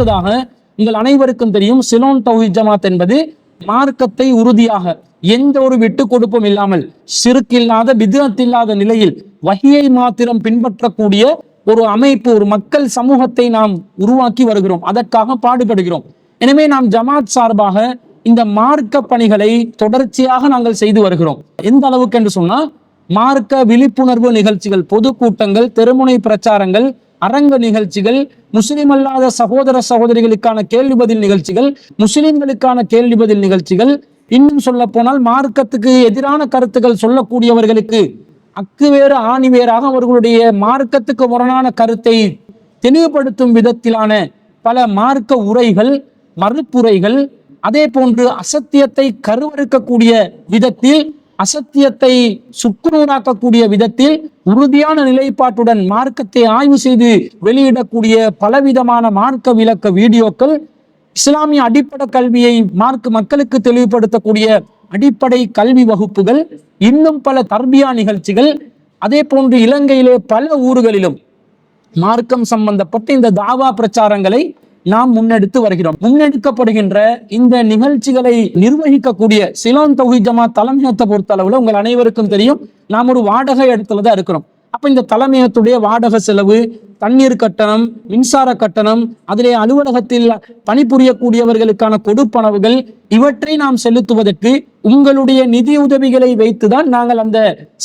அடுத்ததாக உங்கள் அனைவருக்கும் தெரியும் சிலோன் தௌஹித் ஜமாத் என்பது மார்க்கத்தை உறுதியாக எந்த ஒரு விட்டு கொடுப்பும் இல்லாமல் சிறுக்கில்லாத விதத்தில்லாத நிலையில் வகையை மாத்திரம் பின்பற்றக்கூடிய ஒரு அமைப்பு ஒரு மக்கள் சமூகத்தை நாம் உருவாக்கி வருகிறோம். அதற்காக பாடுபடுகிறோம். எனவே நாம் ஜமாத் சார்பாக இந்த மார்க்க பணிகளை தொடர்ச்சியாக நாங்கள் செய்து வருகிறோம். எந்த அளவுக்கு என்று சொன்னால் மார்க்க விழிப்புணர்வு நிகழ்ச்சிகள் பொதுக்கூட்டங்கள் தெருமுனை பிரச்சாரங்கள் அரங்க நிகழ்ச்சிகள் முஸ்லிம் அல்லாத சகோதர சகோதரிகளுக்கான கேள்வி பதில் நிகழ்ச்சிகள் முஸ்லிம்களுக்கான கேள்வி பதில் நிகழ்ச்சிகள். இன்னும் சொல்ல போனால் மார்க்கத்துக்கு எதிரான கருத்துக்கள் சொல்லக்கூடியவர்களுக்கு அக்கு வேறு ஆணி வேறாக அவர்களுடைய மார்க்கத்துக்கு முரணான கருத்தை தெளிவுபடுத்தும் விதத்திலான பல மார்க்க உரைகள் மறுப்புரைகள் அதே போன்று அசத்தியத்தை கருவறுக்கக்கூடிய விதத்தில் அசத்தியத்தை சுக்குநூறாக்கக்கூடிய விதத்தில் உறுதியான நிலைப்பாட்டுடன் மார்க்கத்தை ஆய்வு செய்து வெளியிடக்கூடிய பலவிதமான மார்க்க விளக்க வீடியோக்கள் இஸ்லாமிய அடிப்படை கல்வியை மார்க் மக்களுக்கு தெளிவுபடுத்தக்கூடிய அடிப்படை கல்வி வகுப்புகள் இன்னும் பல தர்பியா நிகழ்ச்சிகள் அதே போன்று இலங்கையிலே பல ஊர்களிலும் மார்க்கம் சம்பந்தப்பட்ட இந்த தாவா பிரச்சாரங்களை நாம் முன்னெடுத்து வருகிறோம். முன்னெடுக்கப்படுகின்ற இந்த நிகழ்ச்சிகளை நிர்வகிக்கக்கூடிய சிலோன் தொகுதி ஜமா தலைமையகத்தை பொறுத்தளவுல உங்கள் அனைவருக்கும் தெரியும் நாம் ஒரு வாடகை இடத்துல தான் இருக்கிறோம். அப்ப இந்த தலைமையகத்துடைய வாடகை செலவு தண்ணீர் கட்டணம் மின்சார கட்டணம் அதிலே அலுவலகத்தில் பணிபுரியக்கூடியவர்களுக்கான கொடுப்பனவுகள் இவற்றை நாம் செலுத்துவதற்கு உங்களுடைய நிதி உதவிகளை வைத்துதான் நாங்கள் அந்த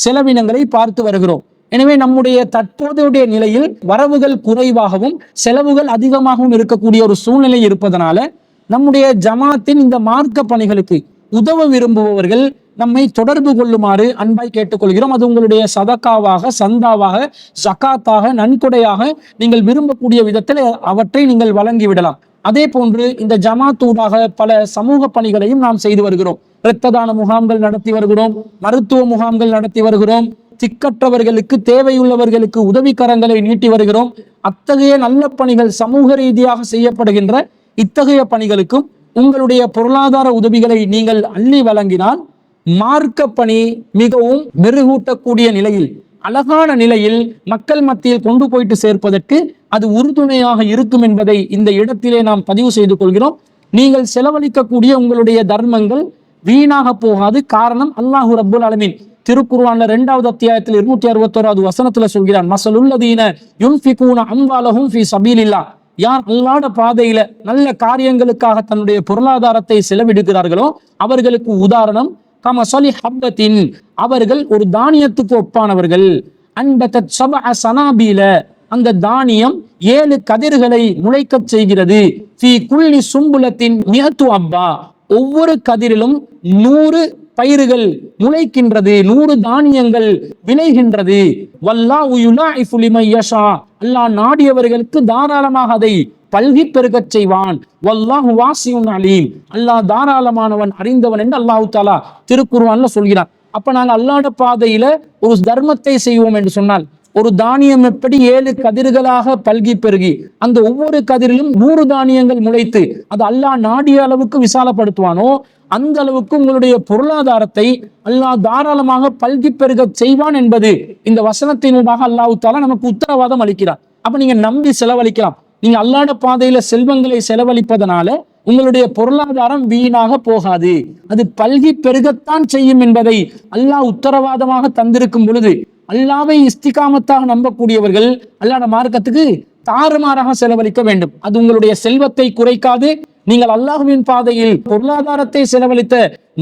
செலவினங்களை பார்த்து வருகிறோம். எனவே நம்முடைய தற்போதைய நிலையில் வரவுகள் குறைவாகவும் செலவுகள் அதிகமாகவும் இருக்கக்கூடிய ஒரு சூழ்நிலை இருப்பதனால நம்முடைய ஜமாத்தின் இந்த மார்க்க பணிகளுக்கு உதவ விரும்புபவர்கள் நம்மை தொடர்பு கொள்ளுமாறு அன்பாய் கேட்டுக்கொள்கிறோம். அது உங்களுடைய சதக்காவாக சந்தாவாக ஜக்காத்தாக நன்கொடையாக நீங்கள் விரும்பக்கூடிய விதத்தில் அவற்றை நீங்கள் வழங்கி விடலாம் அதே போன்று இந்த ஜமாத்தூடாக பல சமூக பணிகளையும் நாம் செய்து வருகிறோம். இரத்த தான முகாம்கள் நடத்தி வருகிறோம். மருத்துவ முகாம்கள் நடத்தி வருகிறோம். திக்கற்றவர்களுக்கு தேவையுள்ளவர்களுக்கு உதவிக்கரங்களை நீட்டி வருகிறோம். அத்தகைய நல்ல பணிகள் சமூக ரீதியாக செய்யப்படுகின்ற இத்தகைய பணிகளுக்கும் உங்களுடைய பொருளாதார உதவிகளை நீங்கள் அள்ளி வழங்கினால் மார்க்க பணி மிகவும் மெருகூட்டக்கூடிய நிலையில் அழகான நிலையில் மக்கள் மத்தியில் கொண்டு போயிட்டு சேர்ப்பதற்கு அது உறுதுணையாக இருக்கும் என்பதை இந்த இடத்திலே நாம் பதிவு செய்து கொள்கிறோம். நீங்கள் செலவழிக்கக்கூடிய உங்களுடைய தர்மங்கள் வீணாக போகாது. காரணம் அல்லாஹு ரப்புல் அலமீன் திருக்குர்ஆன்ல ரெண்டாவது அத்தியாயத்தில் இருநூத்தி அறுபத்தோராவது வசனத்துல சொல்கிறான் மசலுல்லதீன யுன்ஃபிகூன அம்வாலஹும் ஃபீ சபீலில்லாஹ் யார் அல்லாட பாதையில நல்ல காரியங்களுக்காக தன்னுடைய பொருளாதாரத்தை செலவிடுகிறார்களோ அவர்களுக்கு உதாரணம் கமசலி ஹப்பத்தின். அவர்கள் ஒரு தானியத்துக்கு ஒப்பானவர்கள். அன்பத்த சப சனாபீல. அந்த தானியம் ஏழு கதிர்களை முளைக்க செய்கிறது. ஃபி குள்ளி சும்புலத்தின் மிகத்து அப்பா ஒவ்வொரு கதிரிலும் நூறு பயிர்கள் முளைக்கின்றது நூறு தானியங்கள் விளைகின்றது. வல்லா உயுலா லிமன் யஷா. அல்லாஹ் நாடியவர்களுக்கு தாராளமாக அதை பல்கி பெருகச் செய்வான். வல்லாஹு வாசியுன் அலீம். அல்லாஹ் தாராளமானவன் அறிந்தவன் என்று அல்லாஹு தாலா திருக்குருவான்ல சொல்கிறான். அப்ப நாங்க அல்லாட பாதையில ஒரு தர்மத்தை செய்வோம் என்று சொன்னால் ஒரு தானியம் எப்படி ஏழு கதிர்களாக பல்கி பெருகி அந்த ஒவ்வொரு கதிரிலும் நூறு தானியங்கள் முளைத்து அது அல்லாஹ் நாடிய அளவுக்கு விசாலப்படுத்துவானோ அந்த அளவுக்கு உங்களுடைய பொருளாதாரத்தை அல்லாஹ் தாராளமாக பல்கி பெருக செய்வான் என்பது இந்த வசனத்தினூடாக அல்லாஹ் தாலா நமக்கு உத்தரவாதம் அளிக்கிறார். அப்ப நீங்க நம்பி செலவழிக்கலாம். நீங்க அல்லாட பாதையில செல்வங்களை செலவழிப்பதனால உங்களுடைய பொருளாதாரம் வீணாக போகாது. அது பல்கி பெருகத்தான் செய்யும் என்பதை அல்லாஹ் உத்தரவாதமாக தந்திருக்கும் பொழுது அல்லாவை இஸ்திகாமத்தாக நம்பக்கூடியவர்கள் அல்லாட மார்க்கத்துக்கு தாறுமாறாக செலவழிக்க வேண்டும். அது உங்களுடைய செல்வத்தை குறைக்காது. நீங்கள் அல்லாஹுவின் பாதையில் பொருளாதாரத்தை செலவழித்த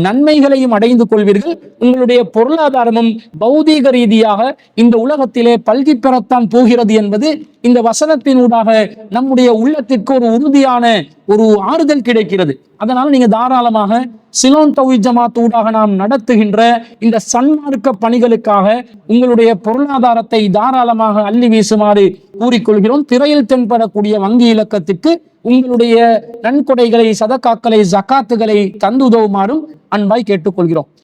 நன்மைகளையும் அடைந்து கொள்வீர்கள். உங்களுடைய பொருளாதாரமும் பௌதீக ரீதியாக இந்த உலகத்திலே பல்கி பெறத்தான் போகிறது என்பது இந்த வசனத்தினூடாக நம்முடைய உள்ளத்திற்கு ஒரு உறுதியான ஒரு ஆறுதல் கிடைக்கிறது. அதனால நீங்க தாராளமாக சிலோன் தௌஹி ஊடாக நாம் நடத்துகின்ற இந்த சன்மார்க்க பணிகளுக்காக உங்களுடைய பொருளாதாரத்தை தாராளமாக அள்ளி வீசுமாறு கூறிக்கொள்கிறோம். திரையில் தென்படக்கூடிய வங்கி இலக்கத்திற்கு உங்களுடைய நன்கொடைகளை சதக்காக்களை ஜக்காத்துகளை தந்து உதவுமாறும் அன்பாய் கேட்டுக்கொள்கிறோம்.